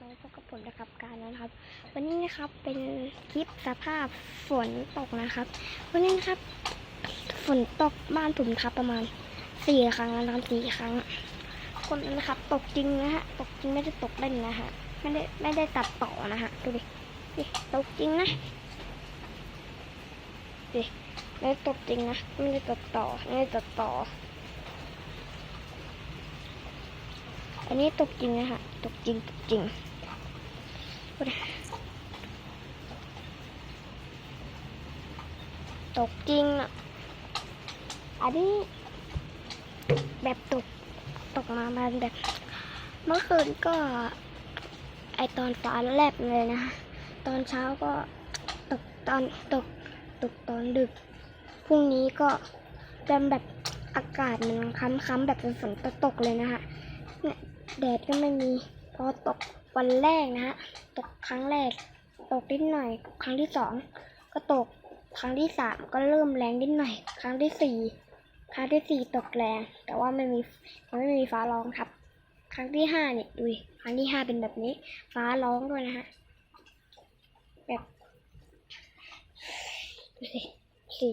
มาพบกับผมนะครับการนะครับ วันนี้นะครับเป็นคลิปสภาพฝนตกนะครับ วันนี้นะครับ ฝนตกบ้านผมครับประมาณสี่ครั้งนะครับสี่ครั้ง คนนะครับ ตกจริงนะฮะตกจริงไม่ได้ตกเล่นนะฮะไม่ได้ไม่ได้ตัดต่อนะฮะดูดิดิตกจริงนะดิไม่ได้ตกจริงนะไม่ได้ตัดต่อไม่ได้ตัดต่อ อันนี้ตกจริงนะฮะตกจริงตกจริงตกจริงอะ อันนี้แบบตก ตกมามันแบบ เมื่อคืนก็ ไอตอนฟ้าแลบเลยนะ ตอนเช้าก็ตกตอนตก ตกตอนดึก พรุ่งนี้ก็จะแบบอากาศมันค้ำๆแบบเป็นฝนตกเลยนะฮะ แดดก็ไม่มี พอตกวันแรกนะฮะ ตกครั้งแรก ตกนิดหน่อย ครั้งที่สองก็ตก ครั้งที่สามก็เริ่มแรงนิดหน่อย ครั้งที่สี่ครั้งที่สี่ตกแรง แต่ว่าไม่มีมันไม่มีฟ้าร้องครับ ครั้งที่ห้าเนี่ยดูครั้งที่ห้าเป็นแบบนี้ ฟ้าร้องด้วยนะฮะ แบบดูสิสิ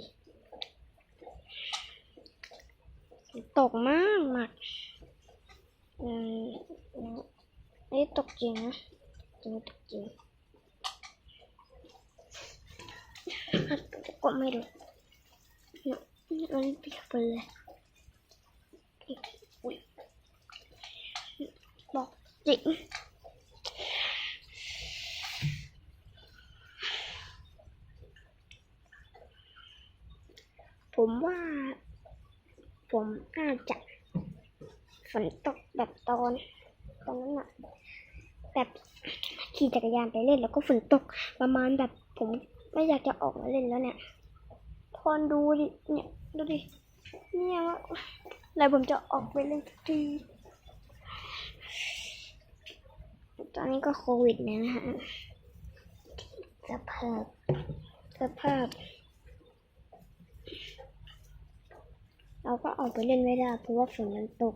ตกมากมาก อืม นี่ตกจริงนะจริงตกจริงก็ไม่รู้มันเปียกไปเลยอุ๊ยบอกจริงผมว่า ผมน่าจะฝนตกแบบตอน ตอนนั้นอะแบบขี่จักรยานไปเล่นแล้วก็ฝนตกประมาณแบบผมไม่อยากจะออกมาเล่นแล้วเนี่ยทอนดูดิเนี่ยดูดิเนี่ยว่าแล้วผมจะออกไปเล่นสักทีตอนนี้ก็โควิดเนี่ยนะฮะสภาพสภาพ เราก็ออกไปเล่นไม่ได้เพราะว่าฝนมันตก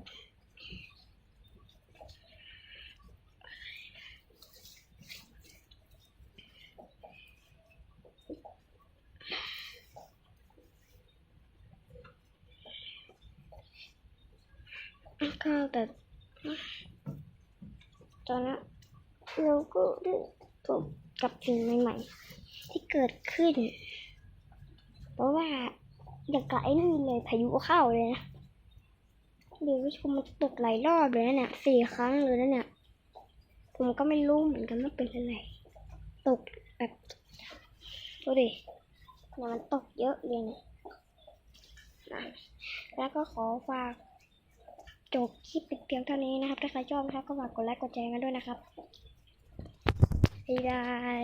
ก็แบบตอนนั้นเราก็ได้พบกับสิ่งใหม่ๆ ที่เกิดขึ้น เพราะว่าอย่างกับไอ้นี่เลยพายุเข้าเลยนะเดี๋ยวผู้ชมมันตกหลายรอบเลยนะเนี่ยสี่ครั้งเลยนะเนี่ยผมก็ไม่รู้เหมือนกันว่าเป็นอะไรตกแบบดูดิเนี่ยมันตกเยอะเลยเนี่ยนะแล้วก็ขอฝาก จบคลิปเป็นเพียงเท่านี้นะครับ ถ้าใครชอบนะครับก็ฝากกดไลค์กดแชร์กันด้วยนะครับบ๊ายบาย